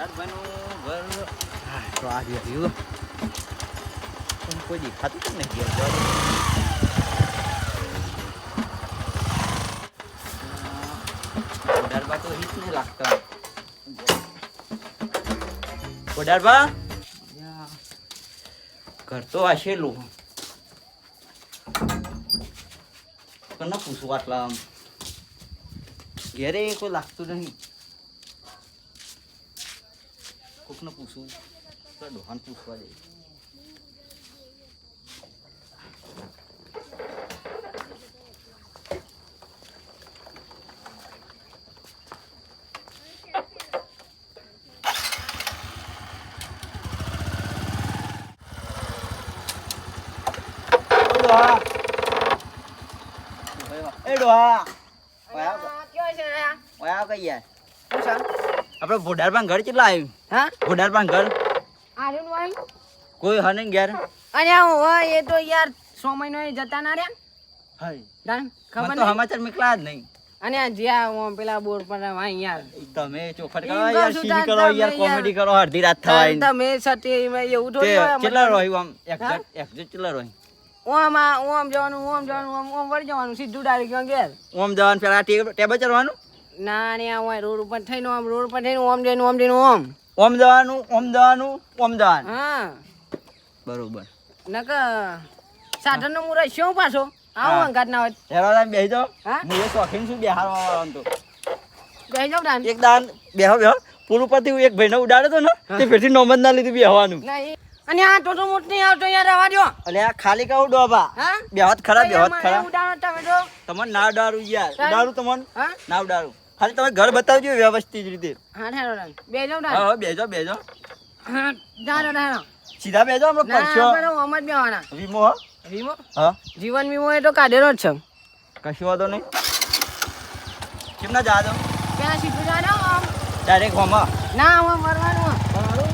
ઘોડારભાઈનું ઘર હા, તો આ રહ્યું રહ્યું. પણ કોઈ દેખાતું કેમ નહીં ઘેર જવા દે. અ, ઘોડારભા તો હિત નહીં લાગતા ઘોડારભા ઘર તો આશેલું કોને પૂછવું આટલા આમ ઘેરે કોઈ લાગતું નહીં કોકને પૂછું? તો ડોહાન પૂછવા દે. ડોહા ડોહા ઓય આવ ઓય આવ કઈ યાર. આપણે ભોડારપાન ઘર કેટલા આવ્યું હા? ભોડારપાન ઘર? આર્યું હોય કોઈ હને ઘેર? અને આ હોય એ તો યાર સો મહિનો એ જતા ના રહ્યા? હાય તાન ખબર તો નહીં. સમાચાર મોકલા જ નહીં. અને આ જ્યાં પેલા બોર્ડ પર વાય યાર. તમે ચોખટ કરો યાર સીધી કરો યાર. કોમેડી કરો અડધી રાત થવાય. તમે સતી એવું તે કેટલા. રહ્યું આમ? એક્ઝેક્ટ એક્ઝેક્ટ કેટલા રહ્યું ઓમ આ ઓમ જવાનું ઓમ જવાનું ઓમ ઓમ વળી જવાનું સીધું ડાયરેક્ટ ઘેર. ઓમ જવાનું પેલા ટેબલ ચડવાનું? ના ને આ હોય રોડ ઉપર થઈને ઓમ રોડ ઉપર થઈને ઓમ જઈને ઓમ જઈને ઓમ. ઓમ જવાનું ઓમ જવાનું ઓમ જવાનું. હા. બરોબર. નક સાધન નો મુરત શું પાછો? આવો. અંગાત ના હોય. હેરો તમે બેસી જાઓ. હા? હું શોખીન છું વાળાનો તો. બેસી જાવ દાન એક દાન બેહો બેહો. પુલ ઉપરથી હું એક ભાઈને ઉડાડ્યો તો ને તે ફેરથી નોમ ના લીધું બેહવાનું. નહીં. અને આ તો મોટ નહીં આવતો યાર રવા દો અને આ ખાલી કહું ડોબા હા? બેહત ખરા બેહત ખરા. તમને ના ઉડાડું યાર. ઉડાડું તમને. ના ઉડાડું. ખાલી તમે ઘર બતાવજો વ્યવસ્થિત રીતે. હા હા બેજો બેજો. હા સીધા બેજો હમણાં ના ઓમ જ બેવાના. વીમો વીમો? હા. જીવન વીમો એ તો કાઢેલો જ છે. કશું વાંધો નહીં. કેમ ના જા દો સીધું આમ ડાયરેક્ટ હોમાં ના હું મરવાનું. બરાબર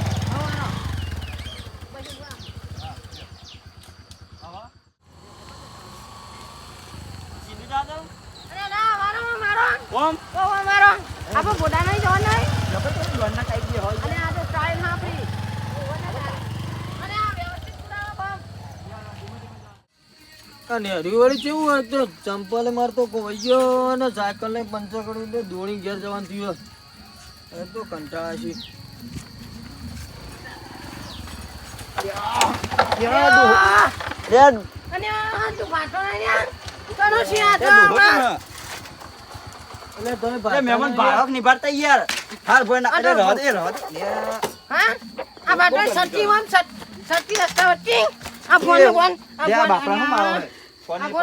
સીધું જા દો. અરે ના મારો મારો. ઓમ ઓ મારો આપણે ગોડા નહીં જવાનું નહીં જબર તો લોનના ટાઈપ જે હોય અને આ તો સ્ટાઇલમાં આપણી અને આ વ્યવસ્થિત ઉડાડો બમ. અને હરિવાળી કેવું હોય તો ચંપલે મારતો કોઈ ગયો અને સાયકલ ને પંચર કરી દે દોડી ઘેર જવાનું થયું એ તો કંટાળા છે તું એ તો એ મહેમાન નહીં નિભાડતા યાર હાર ભોય ના અરે. રહો દે હા? આ વામ, સચ- સચ્ચી રસ્તા વચ્ચે. આ ફોનનું ફોન. આ લે આ ફોન.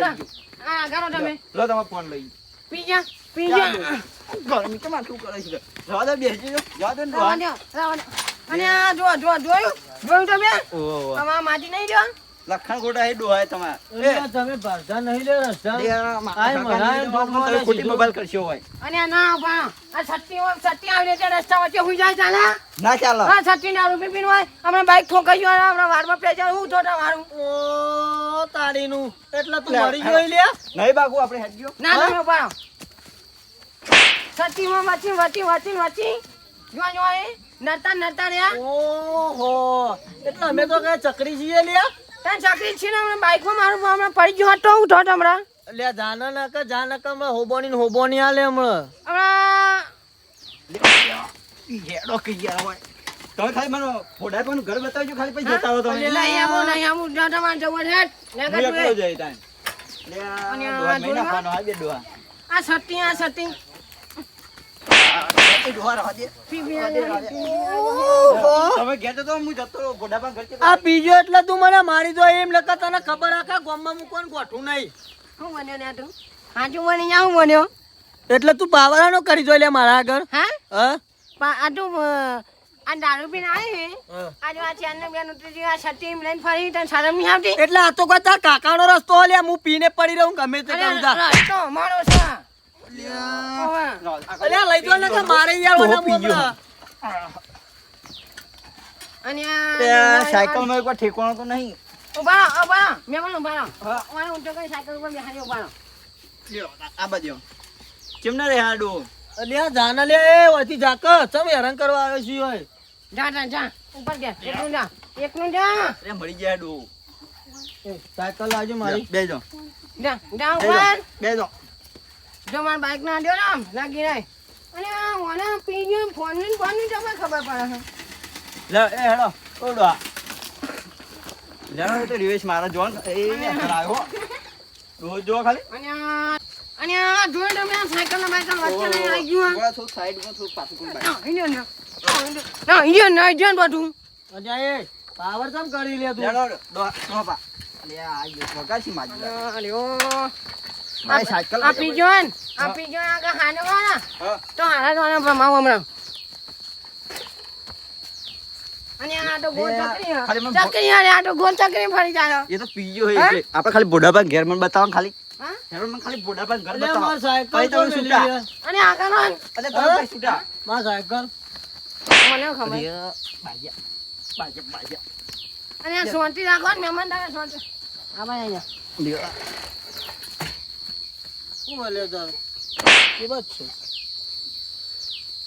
આ-. ફોન ગારો તમે. લો તમે ફોન લઈ પી જા, પી જા. ગરમી કરે છે દે બેસી. જવા દે ને રાવા દ્યો. અને આ જો જો જોયું જોયું તમે ઓહો. માટી નહીં જો લખણ ગોડા હે ડોહાય તમારે. તમે ભાગતા નહીં લે રસ્તા. ખોટી મોબાઈલ કરશો હોય. અને ના બા આ સત્તી હોય, સત્તી આવી તે રસ્તા વચ્ચે હુઈ જાય ચાલે? ના ચાલે. હા સત્તી ના રૂપી પીન હોય. હમણાં બાઈક ઠોકાઈ ગયું હમણાં વારમાં પેચર હું થોડા મારું ઓ તારીનું એટલે તું મરી ગયો લે નહીં બાગુ આપણે હેડજો ના ના બા સત્તી માં વાચી વાચી વાચી વાચી જો જો એ. નરતા નરતા રહ્યા. ઓહો. એટલે અમે તો કઈ ચકરી છીએ લ્યા? તને ચાકરી છે ને હમણાં બાઈકમાં મારું હમણાં પડી ગયું. હતો હું થોટ હમણાં. લ્યા જાના ના કે જાના કે હમણાં હોબોની ને હોબોની આલે હમણાં. હમણાં હેડો કઈ ગયા હોય તમે ખાલી મને ફોડા પણ ઘર બતાવજો ખાલી પછી જતા રહો તમે. નહીં આમો નહીં આમો જો તમારે જવા હેડ લે કે એકલો જઈ તાન. લે આ નહીં જોડવા? નાખવાનો, આ બે. આ છત્તી આ છત્તી એ ડોહા રહેવા દે. પી પી આ બીજો એટલે તું મને મારી દો એમ લખા તને ખબર આખા ગામમાં મૂકવાનું ગોઠું નહીં. શું બન્યો ને તું હાજુ બની જા બન્યો? એટલે તું પાવરાનો કરી જો લે મારા આગળ. હા? આ તું આ દારૂ પીને આવી હે? હા. આ આ ચાંદને બેન ઉતરી આ છત્તી એમ લઈને ફરી તને શરમ નહીં આવતી? એટલે આ તો કોઈ તાર કાકાનો રસ્તો લે હું પીને પડી રહું ગમે તે અરે, કરું તા રસ્તો છે. ઓવે. અલ્યા લઈ જો ને કે મારે યાર તો ઓલા પી ગયો. મોકલા. અને તે આ એકવાર ઠેકાણો તો નહીં ઊભા ઊભા રહો. મહેમાન ઊભા રહો. ઊંચો કરી સાયકલ ઉપર બેહાડી ઊભા લ્યો, આ- આ બાજુ કેમ ના રે આ અલ્યા જાના લે એ ઓથી જાક ચમ હેરાન કરવા આવ્યો છે ઓય જા જા જા ઉપર ગયા એકનું જા એકનું જા અરે મળી જાય ડો સાયકલ લાવજો મારી બે જો જા ઉપર બે જો જો મારા બાઈક ના દો આમ લાગી રહે અને આ મને પી ગયો ફોનની ફોનની તમને ખબર પડે છે. લે એ હેડો ઓડો આ. લેનો તો રિવેશ મારા જોન એ આવ્યો. રોજ જો ખાલી. અને આ અને આ જોઈ તમે આ સાયકલ ના બાઈકલ વચ્ચે નહીં આવી ગયું આ થોડું સાઈડમાં થોડું પાછું કોઈ બાઇક ના ઇન્ડિયન ના ઇન્ડિયન ના ઇન્ડિયન બધું. એ પાવર ચમ કરી લે તું? લેડો ડો ડો પા. અલે આ ગયો વગાસી માજી લા. અલ્યો આ સાયકલ આ પી ગયો ને આ પી ગયો આગળ હાને વાળા તો હારા જોને ભમાવો હમણાં. તો. ખાલી મને ચકરી હારે આ તો ગોળ ચકરી ફરી જાય. એ તો પીજો હે એટલે. આપણે ખાલી બોડા ઘેર મને બતાવો ખાલી. માર તો. અને માર શાંતિ રાખો મહેમાન તારે શાંતિ આ ભાઈ અહીંયા. શું મળ્યો તારે? એ છે.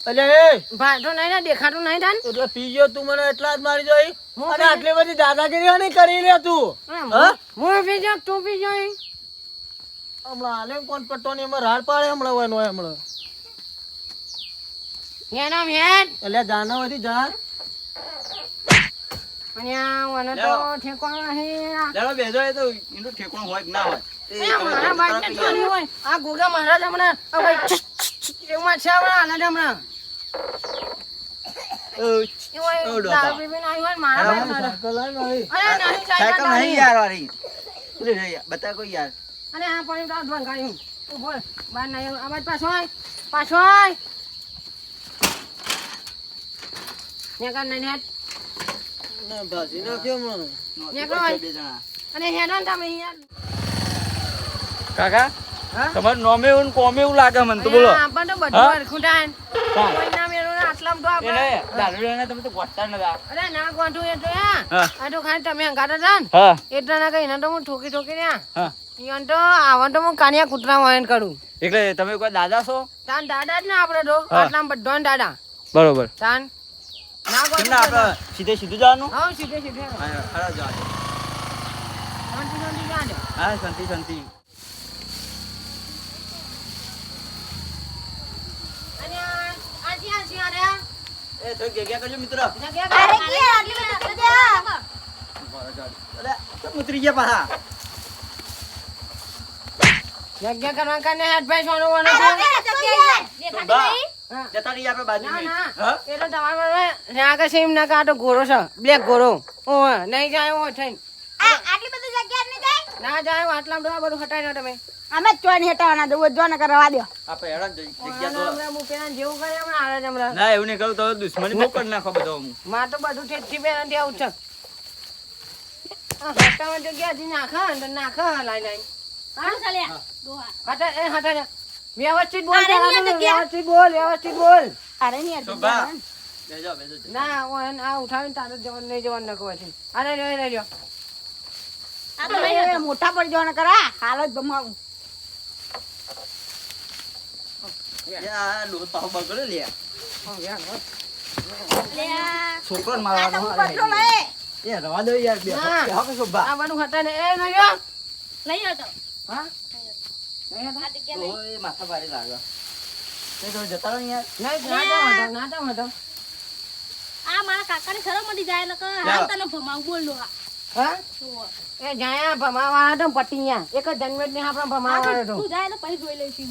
અલ્યા નહીં ને દેખાતું નહીં તાન. એટલે પી ગયો તું મને એટલા જ મારી જોઈ. અને આટલી બધી દાદાગીરી નહીં કરી લે તું. હું પી જાઉં તું પી જાય હમણાં આલે કોણ પટ્ટો ને એમાં રાડ પાડે હમણાં હોય નો હમણાં. એટલે જાના હોયથી જા બતા કોઈ યાર. અને આ પાણી તો ભંગાયું તું બોલ બાર ના આવ્યો. આ બાજુ પાછો આય પાછો આય. ને કર ને. ના ભાજી નાખ્યો. અને હેડો ને તમે. કાકા? તમારું નોમે એવું કોમે એવું લાગે મને તો બોલો આપણને તો બધું હા? હરખું થાય. હા. કોઈના મેળો ને આટલામાં તો એને તમે તો ગોઠતા નતા અરે ના ગોઠવું એ તો યા. આ તો ખાલી તમે હંગાતા હતા ને હા ના કઈ એને તો હું ઠોકી ઠોકી રહ્યા હા તો આવન તો હું કાનિયા કૂતરા વાયન કરું એટલે તમે કોઈ દાદા છો તાન દાદા જ ને આપણે તો. આટલામાં દાદા બરોબર તાન ના. આપણે સીધે સીધું જવાનું હા સીધે સીધે હા જવાનું. શાંતિ શાંતિ જાજો. હા શાંતિ શાંતિ. એ તો ગયા કરજો મિત્ર જગ્યા અરે કે આટલી બધી જગ્યા અરે કેમ ઉતરી ગયા પાછા જગ્યા કરવા કાને હેડ ભાઈ સોનો વનો છે. જગ્યા દેખાતી નહીં હા. જતા રહીએ આપણે બાજુ ના ના. હા? એ તો તમારે બરોબર. ને એમ ના કાં તો છે. બ્લેક ઘોડો ઓવે નહીં જાય એવો થઈને. આટલી બધી જગ્યા નહીં જાય? ના જાય એવો આટલામાં બધું હટાવી દો તમે. અમે જ હેટાવાના દઉં જો ને કરવા દો. આપણે હેડા જગ્યા તો હમણાં હું પેલા જેવું કરે હમણાં હાલે હમણાં. ના એવું નહીં કરું તો દુશ્મની બહુ કરી નાખો બધો હું માં તો બધું છે. નાખા નાખા લાઈ લાઈ હા. વ્યવસ્થિત બોલ. વ્યવસ્થિત બોલ વ્યવસ્થિત બોલ. અરે નહીં ના હું આ ઉઠાવીને તારે જવાનું નહીં જવાનું નખો છે અરે રહી રહેજો આ તો નહીં મોટા પડી જવાના કરા. હાલ જ બમાવું છોકરો મારવાનો રવા દો યાર બે ના. કે શોભા આ બધું ને. એ નહીં નહીં હતો હા? માથા ભારે લાગે. તે જતા રહો યાર ના જાઓ ના આ મારા કાકાની શરમ મળી જાય નકર હાલ તને ભમાવું બોલ હા. એ જાયા ભમાવાળા તો પટી એક જ જન્મે જ નહીં આપણા તો તું જાય ને પછી જોઈ લઈશું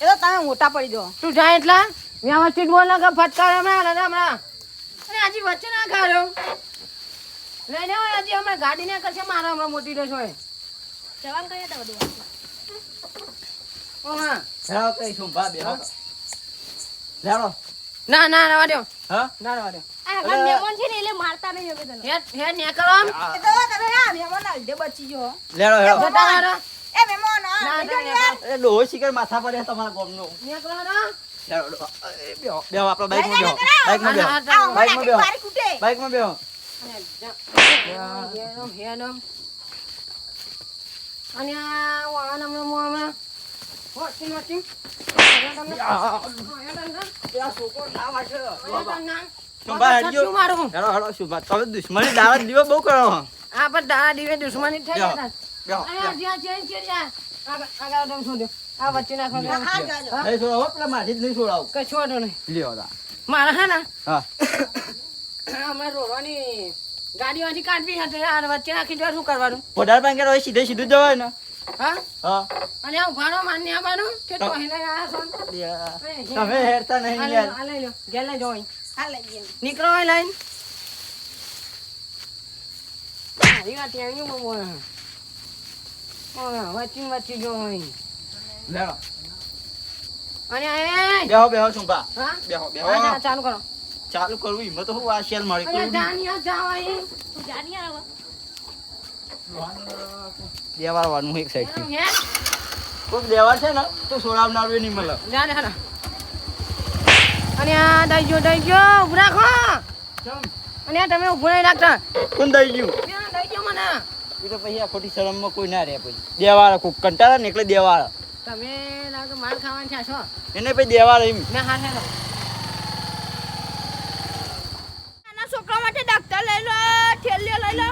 એ તો તમે મોટા પડી દો તું જાય એટલા? વ્યવસ્થિત બોલ ને કે ફટકાર હમણાં અને હમણાં. વચ્ચે ના કાઢો લઈને હજી હમણાં ગાડી ના કરશે મારા હમણાં મોટી દેશો એ જવાન કયા હતા બધું? કઈ બેહો હેડો ના ના રવા દો હા? ના રવા દો આ હમણાં મહેમાન છે ને એટલે મારતા નહીં હવે તને. હેડ હેડ ને કરો આમ. એ તો તમે આ મહેમાન ના લીધે બચી ગયો. લેડો હેડો. જતા રહો એ મહેમાન ના આ ના નેકળો. એ ડોહો શિખર માથા પડે તમારા ડોહો. એ બેહો બેહો આપણા બાઈકમાં બેહો. બેહો. કૂટે બાઈકમાં બેહો. અને જા- હેડ આમ, હેડ. આમ. અને આ વાહન હમણાં દુશ્મની દીવો બહુ કરો દીવે દુશ્મની થઈ બેહો. આ જ્યાં વચ્ચે નાખો તો હા જાજો હા? નહીં છોડાવો, પેલા માથી જ નહીં છોડાવું. કશું વાંધો નહીં. લ્યો તા. મારે ને. હા. હમણાં રોડવાની ગાડીમાંથી કાઢવી હતી. આ વચ્ચે નાખી દો શું કરવાનું? વધારે પાંગે સીધે સીધું જ જવાય ને હા? હા. અને આ ઉભારો માન્ય આવવાનું? કે તો અહીં લઈને છો તમે હેરતા નહીં યાર. આ લઈ લો. ઘેર લઈ જાઓ લઈ જઈએ નીકળો અહીં લઈને. મારી વાત એની બહુ ઓય, વચ્ચે ને જો અહીં. લેવો. અને એ. બેહો બેહો છુંપા હા? બેહો બેહો. ચાલુ કરો. ચાલુ કરવું હિંમત હું આ શેલ મારી જાનિયા જાઓ અહીં. જાની આવો. દેવારવાનું એક સાઈડ એનું ઘેર. કોઈ દેવાર છે ને તો સોડાવનારું નહીં મળે. જા રે, અને આ દઈ ગયો દઈ ગયો ઉભું રાખો. અને આ તમે ઉભું નહીં રાખતા. કોણ દઈ ગયું? દઈ ગયો મને. એ તો પછી આ ખોટી શરમમાં કોઈ ના રહે પછી. દેવાળા કોઈ કંટાળા ને એટલે દેવાળા. તમે લાગે માર ખાવાનું થયા છો? એને પછી દેવાળા એમ. હાથ હેલો છોકરા માટે ડોક્ટર લઈ લો થેલીઓ લઈ લો.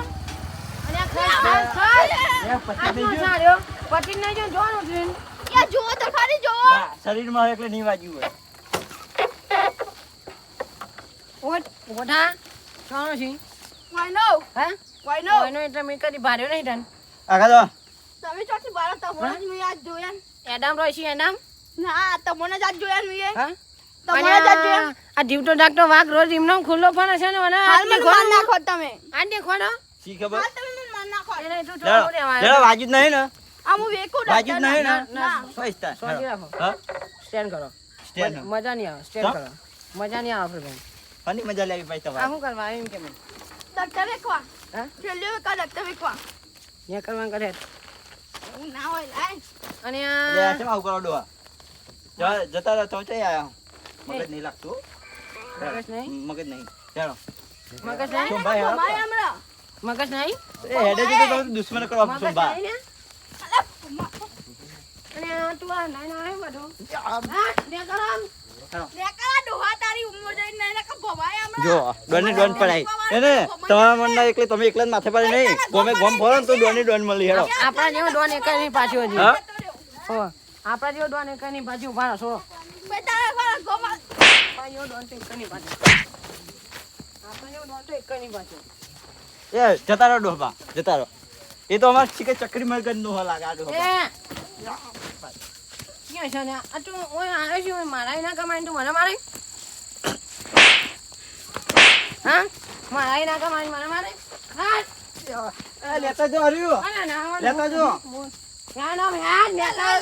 આ આ જોયા એડામ રોય છે એડામ ના તમને જ આજ જોયા મેં હા આ- આ જીવતો ડાકતો વાઘ રોજ એમનો ખુલ્લો પણ છે ને મને હાલ નાખો તમે આજ દેખો શી ખબર હાલ તમે મને માર નાખો એને તું લેડો, થોડું રહેવાય. લેડો, વાગ્યું જ નહીં ને. આ હું વેકું વાગ્યું જ નહીં ને. ના, ના. સ્વચ્છતા. શાંતિ રાખો. હા. સ્ટેન્ડ કરો. મજા- મજા નહીં આવે સ્ટેન્ડ કરો. મજા નહીં આવે આપણે ફની મજા લેવી ભાઈ તમારે. શું કરવા એમ કે ડોક્ટર વેકવા. હા? થેલીઓ વેકવા ડોક્ટર વેકવા. ત્યાં કરવાનું કરે. હું ના હોય લાય. અને લે, આવું કરો? જતા રહો તો ચઈ આયા? મગજ નહીં લાગતું. મગજ નહીં? મગજ નહીં. ચાલો મગજ નહીં? ભાઈ હમણાં. મગજ નહીં? એ હેડે જતો તો દુશ્મન કરવા આપશો બા. ને? અને તું આ નાઈ નાઈ બધું. હા ત્યાં કરો આમ. રેકડા ડોહા તારી ઉંમર જઈને નહીં નકર ભમાય હમણાં. જો ડોની ડોન પડાય. એને તમારા મનના એકલે તમે એકલા જ માથે પડે નહીં. ગમે ગમ ફરો ને તો ડોની ડોન મળી હેડો. આપણા જેવો ડોન એક ની પાછો હજી. હો. આપણા જેવો ડોન એક નહીં પાછું ઊભા છો ડોન તો એક ની પાછો. આપણા જેવો ડોન તો એક ની પાછો. એ જતા રહો ડોહા જતા રહો. એ તો અમારે શીખે ચકરી મગજ નો હલા ગાડો એ ક્યાં છે ને? આ તું ઓય આવ્યો છે ઓય મારા ના તું મને મારે? હા? મારા ના કમાઈને મને મારે? હા? લેતા જો હર્યું. ના લેતા જો. યાર ના હા લેતા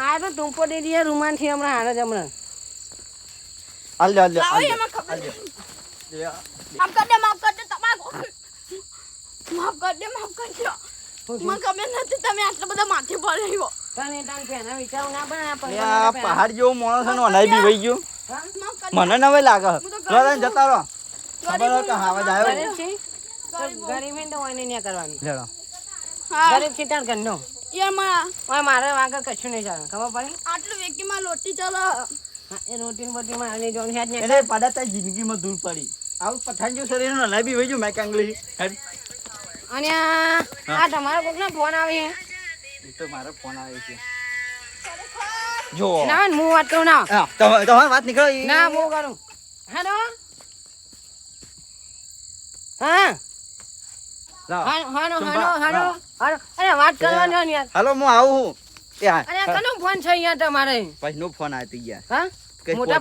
આ તો ટૂંપો દે દીએ રૂમાનથી હમણાં હારે જ હમણાં. હાલ લે હાલ લે હાલ. નહીં. માફ કર દે માફ કર માફ કરજો માફ કરજો મને ખબર નથી તમે આટલા બધા માથે પડ્યો ના. પહાડ જેવો માણસ ને અનાઈ બી વહી ગયો. મને માફ કર લાગે. લો જતા રહો. ખબર હોય કે આવાજ આવ્યો? ગરીબ છે? તો ગરીબ છે. ને તો ઓયને ન્યા કરવાની. લેડો. ગરીબ છે તાર ઘરનો. યારમાં મારે આગળ કશું નહીં ચાલે ખબર પડી? આટલું વેકીમાં લોટી ચાલો. એ રોટીન બોટીમાં આની જોન હેડ ને એટલે પડતા જિંદગીમાં દૂર પડી. આવું પઠાણ જેવું શરીર નો લાબી બી જો ગયું મેં કાંગલી હેડ. અને આ તમારો કોકનો ફોન આવે એ તો મારો ફોન આવે છે. જો. ના હું વાત કરું ના. હા, વાત નીકળો ના હું કરું. હેલો. હા. હાલો હાલો ચંપા, હાલો હાલો. હાલો. અરે વાત કરવાની હોય ને યાર. હાલો હું આવું છું. એ હા, અરે કનો ફોન છે તમારે? પછી નો ફોન આવ્યો ગયા. મોટા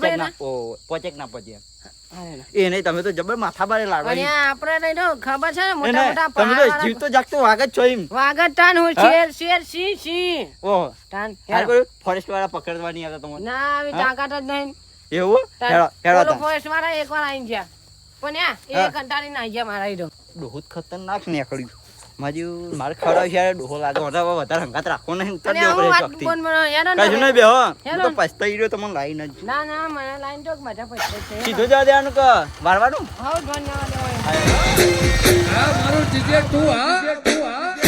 પોચેક ના પહોંચ્યા એ નહીં તમે તો જબર માથા બારે લાડવા અને આપણે લઈ લો ખબર છે ને મોટા મોટા તમે તો પહાડવાળા જીવતો જાગતો વાઘ છો એમ. વાગત તાન હું? શેર શેર સી સી ઓહો. તાન હાલ હેલો. ફોરેસ્ટ વાળા પકડવાની હતા તમારે. ના આવી? તાકાત જ નહીં. એવું હેડો હેડો ફોરેસ્ટ વાળા એકવાર આઈ ગયા. પણ યા. એ કંટાળીને આઈ ગયા મારા ઈડો. જ ખતરનાક નીકળ્યું. મારી મારે ખવડાવ છે ડોહો લાગે મને વધારે હંગાત રાખવો નહીં ઉતાર હું પડે વાત ચોકથી. કશું નહીં બેહો. હું તો પછતાઈ રહ્યો તમને લાઈને જ ના ના મને લાઈન તો બધા પૈસા છે. સીધું જવા દેવાનું કે વારવાનું? હવ ધન્યવાદ આ મારો જીજે તું હા.